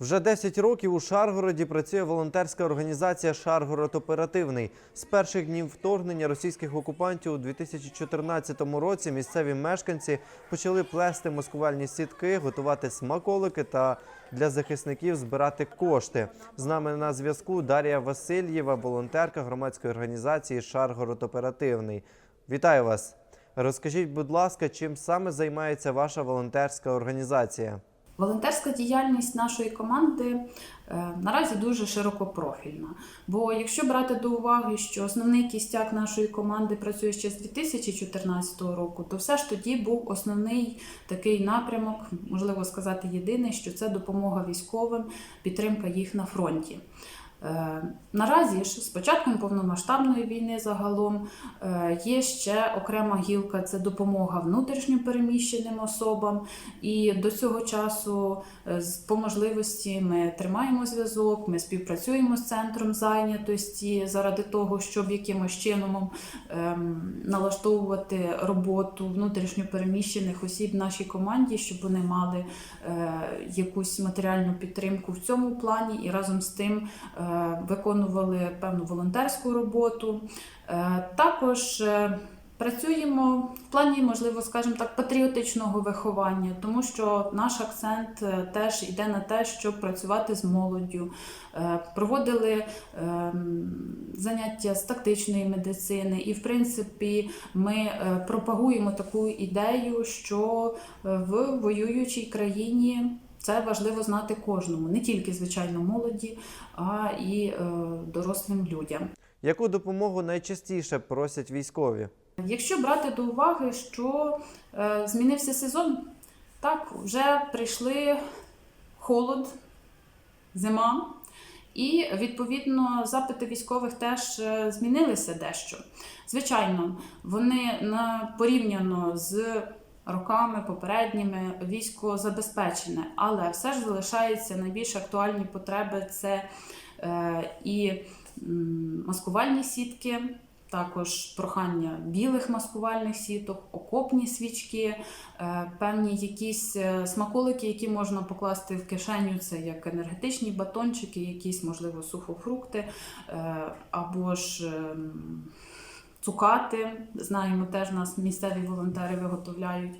Вже 10 років у Шаргороді працює волонтерська організація Шаргород Оперативний. З перших днів вторгнення російських окупантів у 2014 році місцеві мешканці почали плести маскувальні сітки, готувати смаколики та для захисників збирати кошти. З нами на зв'язку Дар'я Васильєва, волонтерка громадської організації Шаргород Оперативний. Вітаю вас! Розкажіть, будь ласка, чим саме займається ваша волонтерська організація? Волонтерська діяльність нашої команди е, наразі дуже широкопрофільна. Бо якщо брати до уваги, що основний кістяк нашої команди працює ще з 2014 року, то все ж тоді був основний такий напрямок, можливо сказати, єдиний, що це допомога військовим, підтримка їх на фронті. Е, Наразі ж з початком повномасштабної війни загалом е, є ще окрема гілка це допомога внутрішньо переміщеним особам. І до цього часу, е, по можливості, ми тримаємо зв'язок, ми співпрацюємо з центром зайнятості заради того, щоб якимось чином ем, налаштовувати роботу внутрішньо переміщених осіб в нашій команді, щоб вони мали якусь матеріальну підтримку в цьому плані, і разом з тим виконували певну волонтерську роботу. Е, Також е, працюємо в плані, можливо, скажімо так, патріотичного виховання, тому що наш акцент е, теж йде на те, щоб працювати з молоддю. Е, Проводили заняття з тактичної медицини, і, в принципі, ми е, пропагуємо таку ідею, що е, в воюючій країні. Це важливо знати кожному, не тільки звичайно молоді, а і е, дорослим людям. Яку допомогу найчастіше просять військові? Якщо брати до уваги, що е, змінився сезон, так вже прийшли холод, зима, і відповідно запити військових теж е, змінилися дещо. Звичайно, вони на порівняно з роками попередніми військо забезпечене, але все ж залишаються найбільш актуальні потреби це е, і маскувальні сітки. Також прохання білих маскувальних сіток, окопні свічки, е, певні якісь е, смаколики, які можна покласти в кишеню, це як енергетичні батончики, якісь, можливо, сухофрукти, або ж ем, цукати. Знаємо, теж нас місцеві волонтери виготовляють.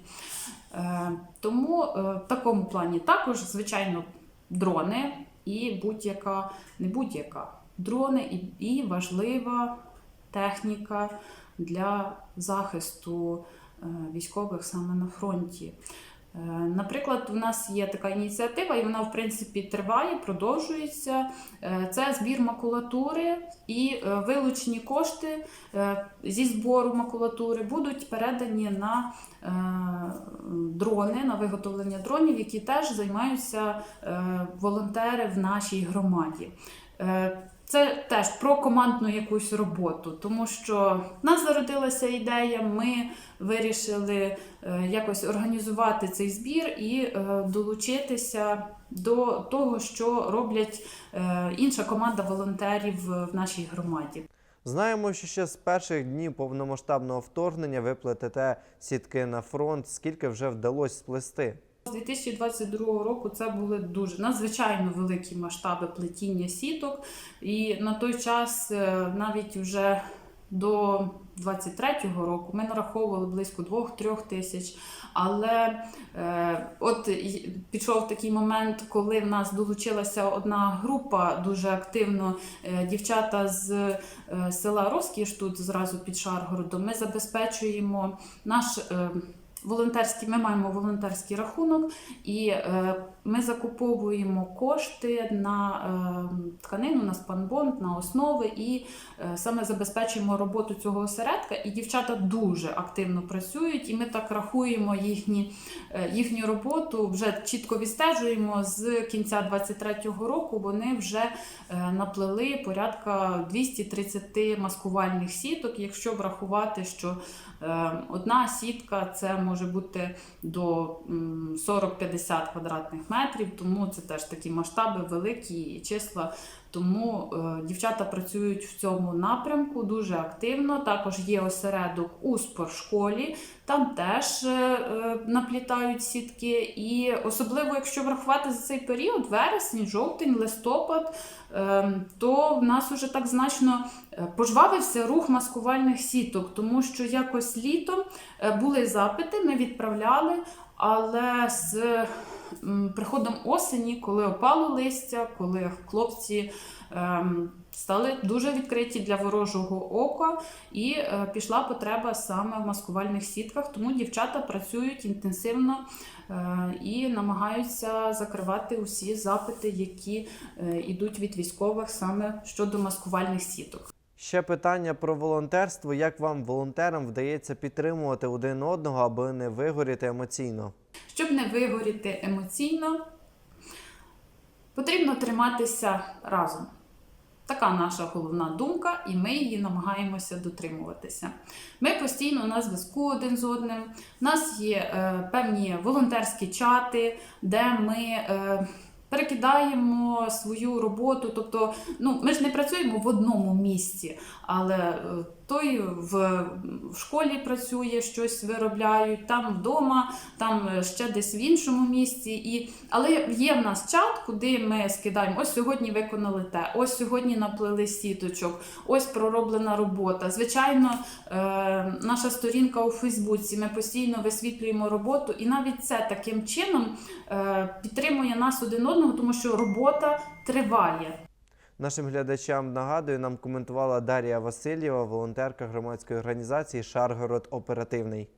Е, Тому е, в такому плані також, звичайно, дрони і будь-яка, не будь-яка, дрони і, важлива техніка для захисту е, військових саме на фронті. Е, Наприклад, у нас є така ініціатива, і вона в принципі триває, продовжується. Е, Це збір макулатури і е, вилучені кошти зі збору макулатури будуть передані на дрони, на виготовлення дронів, які теж займаються волонтери в нашій громаді. Це теж про командну якусь роботу, тому що в нас зародилася ідея, ми вирішили е, якось організувати цей збір і е, долучитися до того, що роблять е, інша команда волонтерів в нашій громаді. Знаємо, що ще з перших днів повномасштабного вторгнення ви плетете сітки на фронт. Скільки вже вдалося сплести? З 2022 року це були дуже надзвичайно великі масштаби плетіння сіток, і на той час е, навіть вже до 23-го року ми нараховували близько 2-3 тисяч. Але е, от пішов такий момент, коли в нас долучилася одна група дуже активно. Е, дівчата з е, села Роскіш, тут зразу під Шаргородом. Ми забезпечуємо наш. Е, Волонтерський, ми маємо волонтерський рахунок, і е, ми закуповуємо кошти на е, тканину, на спанбонд, на основи і е, саме забезпечуємо роботу цього осередка. І дівчата дуже активно працюють, і ми так рахуємо їхні, е, їхню роботу, вже чітко відстежуємо з кінця 23-го року. Вони вже е, наплели порядка 230 маскувальних сіток. Якщо врахувати, що е, одна сітка це може бути до 40-50 квадратних метрів, тому це теж такі масштаби великі числа. Тому е, дівчата працюють в цьому напрямку дуже активно. Також є осередок у спортшколі, там теж е, е, наплітають сітки. І особливо, якщо врахувати за цей період, вересень, жовтень, листопад, то в нас уже так значно пожвавився рух маскувальних сіток, тому що якось літом були запити, ми відправляли, але з приходом осені, коли опало листя, коли хлопці стали дуже відкриті для ворожого ока, і е, пішла потреба саме в маскувальних сітках. Тому дівчата працюють інтенсивно е, і намагаються закривати усі запити, які е, йдуть від військових саме щодо маскувальних сіток. Ще питання про волонтерство. Як вам, волонтерам, вдається підтримувати один одного, аби не вигоріти емоційно? Щоб не вигоріти емоційно, потрібно триматися разом. Така наша головна думка, і ми її намагаємося дотримуватися. Ми постійно на зв'язку один з одним. У нас є е, певні волонтерські чати, де ми е, перекидаємо свою роботу. Тобто, ну, ми ж не працюємо в одному місці, але е, той в, школі працює, щось виробляють, там вдома, там е, ще десь в іншому місці. І... Але є в нас чат, куди ми скидаємо: ось сьогодні виконали те, ось сьогодні наплели сіточок, ось пророблена робота. Звичайно, е, наша сторінка у Фейсбуці, ми постійно висвітлюємо роботу, і навіть це таким чином е, підтримує нас один одного, тому що робота триває. Нашим глядачам нагадую, нам коментувала Дарія Васильєва, волонтерка громадської організації Шаргород Оперативний.